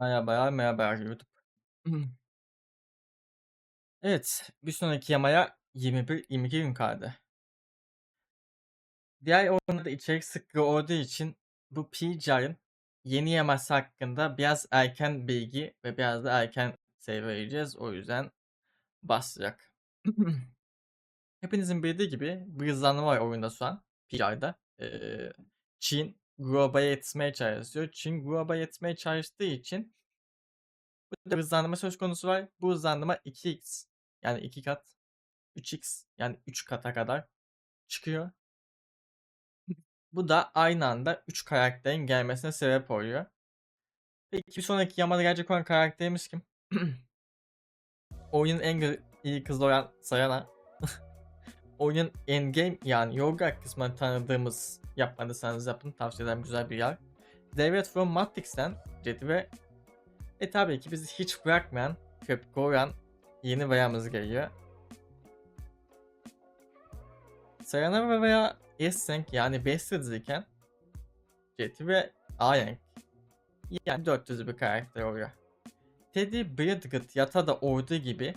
Merhabalar, merhabalar YouTube. Evet, bir sonraki yamaya 21-22 gün kaldı. Diğer oyunlarda içerik sıklığı olduğu için bu PGR'ın yeni yaması hakkında biraz erken bilgi ve biraz da erken sayı vereceğiz. O yüzden basacak. Hepinizin bildiği gibi bir hızlanma var oyunda şu an PGR'da. Ee, Çin global yetişmeye çalışıyor. Çin global yetişmeye çalıştığı için Burada hızlandırma söz konusu var. Bu hızlandırma 2x yani 2 kat 3x yani 3 kata kadar çıkıyor. Bu da aynı anda 3 karakterin gelmesine sebep oluyor. Peki bir sonraki yamada gelecek olan karakterimiz kim? Oyunun en iyi kızı olan Sayana. Oyunun endgame yani yoga kısmını tanıdığımız yapmadıysanız yapın tavsiye ederim güzel bir yer. David from Matrix'ten Jet'i ve e tabii ki bizi hiç bırakmayan Köpkoran yeni bayağımız geliyor. Sayonara veya S-Rank yani 5 iken Jet'i ve A-Rank yani 400 bir karakter oluyor. Teddy Bridget Yata da olduğu gibi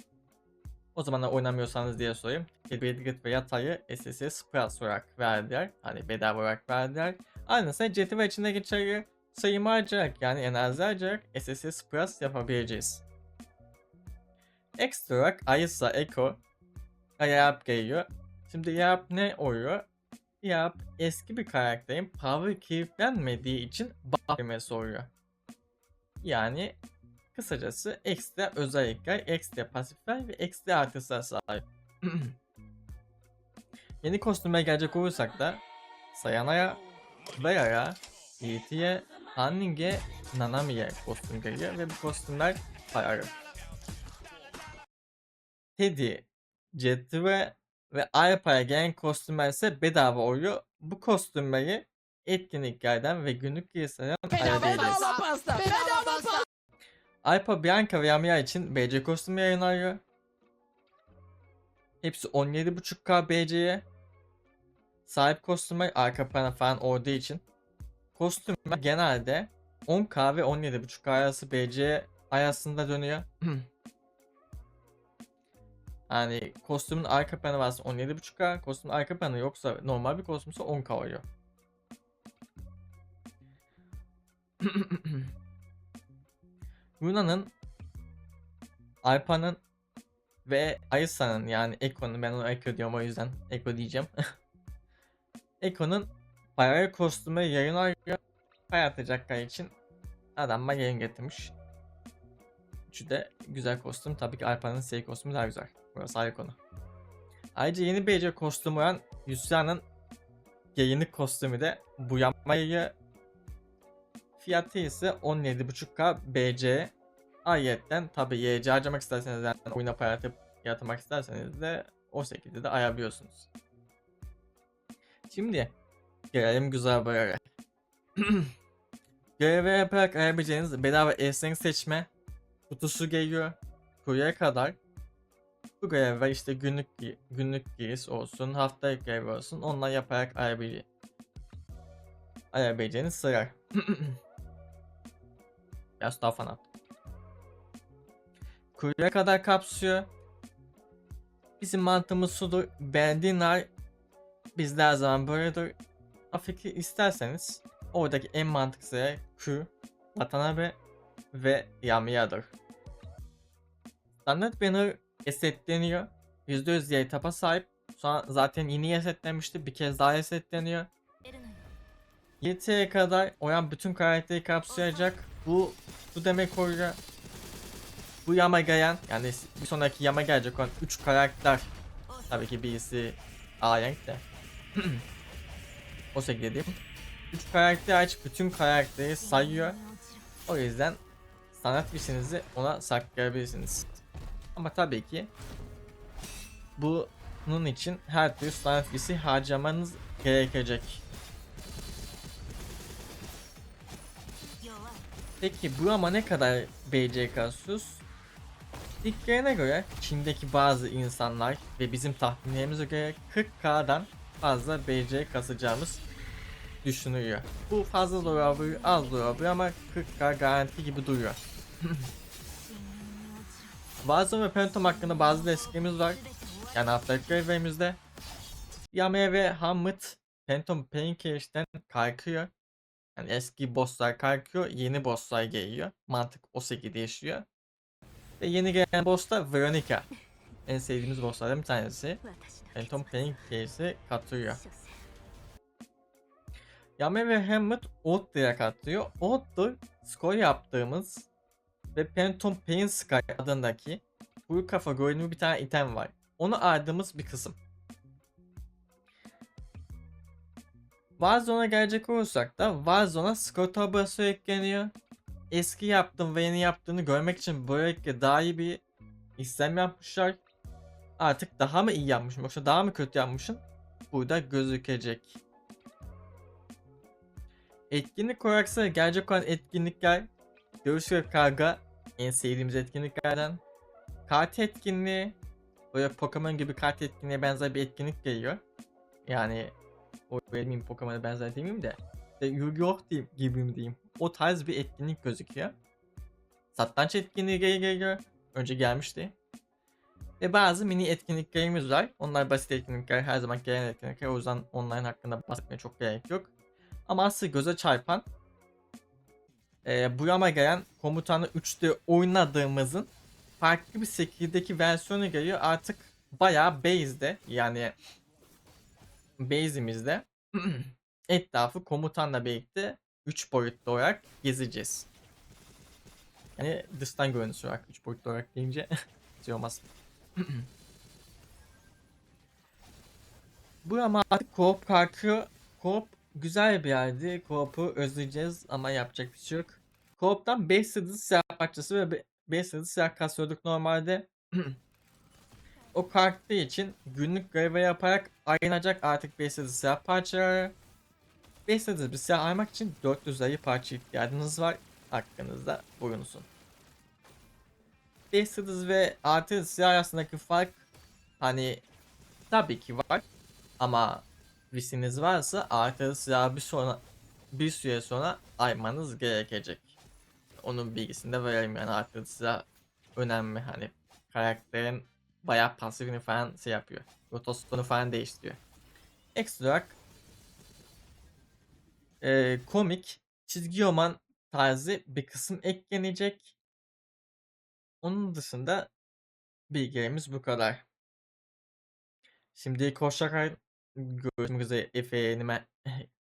o zaman oynamıyorsanız diye sorayım. Teddy Bridget ve Yata'yı SSS Plus olarak verdiler. Hani bedava olarak verdiler. Aynısını Jet'i ve içinde geçerli sayımı harcayarak yani enerji harcayarak SSS Plus yapabileceğiz. Ekstra olarak Aysa Echo Ayap geliyor. Şimdi Ayap ne oluyor? Ayap eski bir karakterin power keyiflenmediği için buff yemesi oluyor. Yani kısacası ekstra özellikler, ekstra pasifler ve ekstra artıslar sahip. Yeni kostüme gelecek olursak da Sayana'ya, Vera'ya, Yiğit'e, Hanning'e, Nanami'ye kostüm geliyor ve bu kostümler paralı. Teddy, Jet'e ve Alpa'ya gelen kostümler ise bedava oluyor. Bu kostümleri etkinliklerden ve günlük giysilerden ayarlayacağız. pasta. Bedava pasta. Alpa, Bianca ve Yamiya için BC kostümü yayınlanıyor. Hepsi 17.5K BC'ye sahip kostümler arka plana falan olduğu için. Kostümler genelde 10K ve 17.5K arası BC arasında dönüyor. Yani kostümün arka planı varsa 17.5K, kostümün arka planı yoksa normal bir kostümse 10K oluyor. Runa'nın, Alpa'nın ve Aysa'nın yani Eko'nun ben ona Eko diyorum o yüzden Eko diyeceğim. Eko'nun bayağı kostümü yayınlanıyor. Hayatacaklar için adamlar yayın getirmiş. Üçü de güzel kostüm. Tabii ki Alpa'nın seri kostümü daha güzel. Burası ayrı konu. Ayrıca yeni BC kostümü olan Yusra'nın yayınlık kostümü de bu yapmayı fiyatı ise 17.5k BC. Ayrıca tabi YC harcamak isterseniz yani oyuna para atıp yatırmak isterseniz de o şekilde de ayarlıyorsunuz. Şimdi gelelim güzel habere. Görevi yaparak ayabileceğiniz bedava esnek seçme kutusu geliyor. Buraya kadar bu görevler işte günlük günlük giriş olsun, haftalık görev olsun onlar yaparak ayabil ayabileceğiniz sıra. Biraz daha fan Kuyuya kadar kapsıyor. Bizim mantığımız sudur. Beğendiğin nar bizde her zaman böyledir. Afiki isterseniz oradaki en mantıklı yer Q, Watanabe ve Yamiya'dır. Standart Banner resetleniyor. %100 yay tapa sahip. Sonra zaten yeni resetlenmişti. Bir kez daha resetleniyor. YT'ye kadar oyan bütün karakteri kapsayacak. Bu bu demek oluyor. Bu yama gelen yani bir sonraki yama gelecek olan 3 karakter. Tabii ki birisi A renk de. o şekilde diyeyim. 3 karakter aç bütün karakteri sayıyor. O yüzden sanat işinizi ona saklayabilirsiniz. Ama tabii ki bunun için her türlü sanat işi harcamanız gerekecek. Peki bu ama ne kadar BC kasıyoruz? İlklerine göre Çin'deki bazı insanlar ve bizim tahminlerimize göre 40k'dan fazla BC kasacağımız düşünülüyor. Bu fazla da olabilir, az da olabilir ama 40k garanti gibi duruyor. Warzone ve Phantom hakkında bazı desteklerimiz var. Yani haftalık görevlerimizde. Yame ve Hamlet Phantom Painkillers'ten kalkıyor. Yani eski bosslar kalkıyor, yeni bosslar geliyor. Mantık o şekilde yaşıyor. Ve yeni gelen boss da Veronica. En sevdiğimiz bosslardan bir tanesi. Phantom Painkillers'e katılıyor. Yame ve Hamlet Odd'ya katılıyor. Odd'da skor yaptığımız ve Phantom Pain Sky adındaki bu kafa görünümü bir tane item var. Onu aradığımız bir kısım. Warzone'a gelecek olursak da Warzone'a skor tablosu ekleniyor. Eski yaptığım ve yeni yaptığını görmek için böylelikle daha iyi bir işlem yapmışlar. Artık daha mı iyi yapmışım yoksa daha mı kötü yapmışım? Burada gözükecek. Etkinlik olarak ise gelecek olan etkinlikler Görüş ve Karga en sevdiğimiz etkinliklerden. Kart etkinliği böyle Pokemon gibi kart etkinliğe benzer bir etkinlik geliyor. Yani o demeyeyim Pokemon'a benzer demeyeyim de de Yu-Gi-Oh diyeyim, gibi mi diyeyim. O tarz bir etkinlik gözüküyor. Satranç etkinliği gel- geliyor. Önce gelmişti. Ve bazı mini etkinliklerimiz var. Onlar basit etkinlikler, her zaman gelen etkinlikler. O yüzden online hakkında bahsetmeye çok gerek yok. Ama asıl göze çarpan e, bu yama gelen komutanı 3'te oynadığımızın farklı bir şekildeki versiyonu geliyor. Artık bayağı base'de yani base'imizde etrafı komutanla birlikte 3 boyutlu olarak gezeceğiz. Yani dıştan görünüş olarak 3 boyutlu olarak deyince şey olmaz. Bu ama artık co-op kalkıyor. Co-op güzel bir yerdi. Co-op'u özleyeceğiz ama yapacak bir şey yok. Co-op'tan 5 yıldız silah parçası ve 5 yıldız silah kasıyorduk normalde. o kalktığı için günlük görevi yaparak ayrılacak artık 5 yıldız silah parçaları. 5 yıldız bir silah almak için 400 ayı parça ihtiyacınız var. Hakkınızda bulunsun. 5 yıldız ve artı silah arasındaki fark hani tabii ki var ama visiniz varsa artı silahı bir sonra bir süre sonra aymanız gerekecek. Onun bilgisini de verelim yani artı silah önemli hani karakterin bayağı pasifini falan şey yapıyor. Rotasyonu falan değiştiriyor. Ekstra olarak e, komik çizgi roman tarzı bir kısım eklenecek. Onun dışında bilgilerimiz bu kadar. Şimdi hoşçakal. Görüşmek üzere efendim.